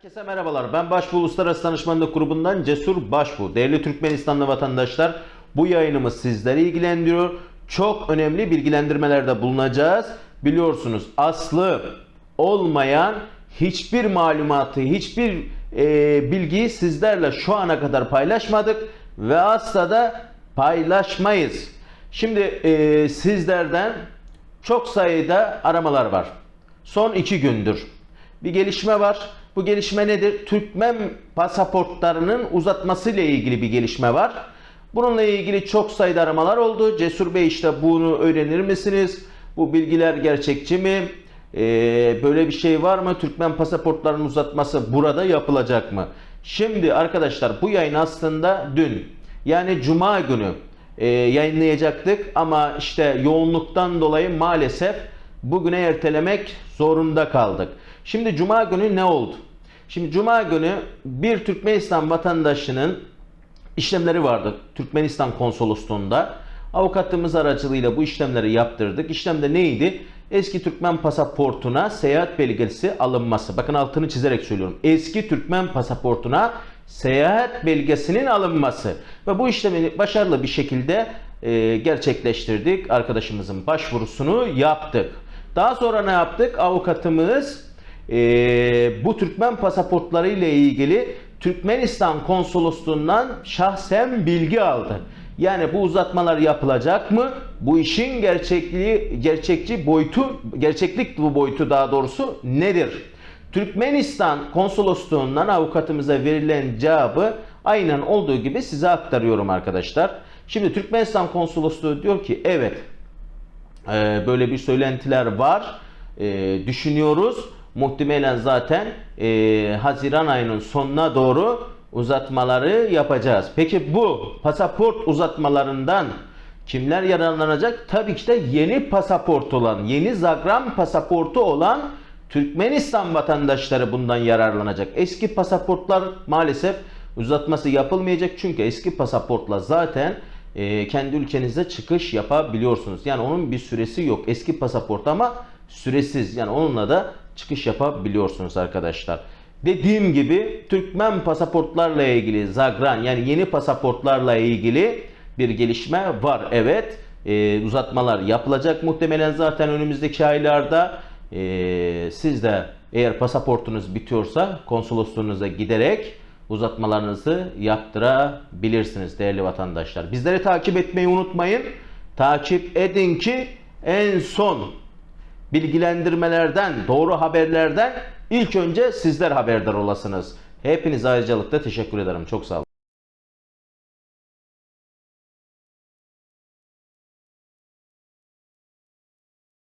Herkese merhabalar. Ben Başbu Uluslararası Danışmanlık Grubu'ndan Cesur Başbu. Değerli Türkmenistanlı vatandaşlar, bu yayınımız sizleri ilgilendiriyor. Çok önemli bilgilendirmelerde bulunacağız. Biliyorsunuz aslı olmayan hiçbir malumatı, hiçbir e, bilgiyi sizlerle şu ana kadar paylaşmadık ve asla da paylaşmayız. Şimdi e, sizlerden çok sayıda aramalar var. Son iki gündür bir gelişme var. Bu gelişme nedir? Türkmen pasaportlarının uzatması ile ilgili bir gelişme var. Bununla ilgili çok sayıda aramalar oldu. Cesur Bey işte bunu öğrenir misiniz? Bu bilgiler gerçekçi mi? Ee, böyle bir şey var mı? Türkmen pasaportlarının uzatması burada yapılacak mı? Şimdi arkadaşlar bu yayın aslında dün yani Cuma günü e, yayınlayacaktık ama işte yoğunluktan dolayı maalesef bugüne ertelemek zorunda kaldık. Şimdi Cuma günü ne oldu? Şimdi Cuma günü bir Türkmenistan vatandaşının işlemleri vardı Türkmenistan konsolosluğunda. Avukatımız aracılığıyla bu işlemleri yaptırdık. İşlemde neydi? Eski Türkmen pasaportuna seyahat belgesi alınması. Bakın altını çizerek söylüyorum. Eski Türkmen pasaportuna seyahat belgesinin alınması. Ve bu işlemi başarılı bir şekilde e, gerçekleştirdik. Arkadaşımızın başvurusunu yaptık. Daha sonra ne yaptık? Avukatımız e, bu Türkmen pasaportları ile ilgili Türkmenistan konsolosluğundan şahsen bilgi aldı. Yani bu uzatmalar yapılacak mı? Bu işin gerçekliği, gerçekçi boyutu, gerçeklik bu boyutu daha doğrusu nedir? Türkmenistan konsolosluğundan avukatımıza verilen cevabı aynen olduğu gibi size aktarıyorum arkadaşlar. Şimdi Türkmenistan konsolosluğu diyor ki evet ee, böyle bir söylentiler var. Ee, düşünüyoruz. Muhtemelen zaten e, Haziran ayının sonuna doğru uzatmaları yapacağız. Peki bu pasaport uzatmalarından kimler yararlanacak? Tabii ki de yeni pasaport olan, yeni Zagram pasaportu olan Türkmenistan vatandaşları bundan yararlanacak. Eski pasaportlar maalesef uzatması yapılmayacak çünkü eski pasaportla zaten e, kendi ülkenize çıkış yapabiliyorsunuz. Yani onun bir süresi yok. Eski pasaport ama süresiz. Yani onunla da çıkış yapabiliyorsunuz arkadaşlar. Dediğim gibi Türkmen pasaportlarla ilgili Zagran yani yeni pasaportlarla ilgili bir gelişme var. Evet e, uzatmalar yapılacak muhtemelen zaten önümüzdeki aylarda. E, siz de eğer pasaportunuz bitiyorsa konsolosluğunuza giderek uzatmalarınızı yaptırabilirsiniz değerli vatandaşlar. Bizleri takip etmeyi unutmayın. Takip edin ki en son bilgilendirmelerden, doğru haberlerden ilk önce sizler haberdar olasınız. Hepinize ayrıcalıkla teşekkür ederim. Çok sağ olun.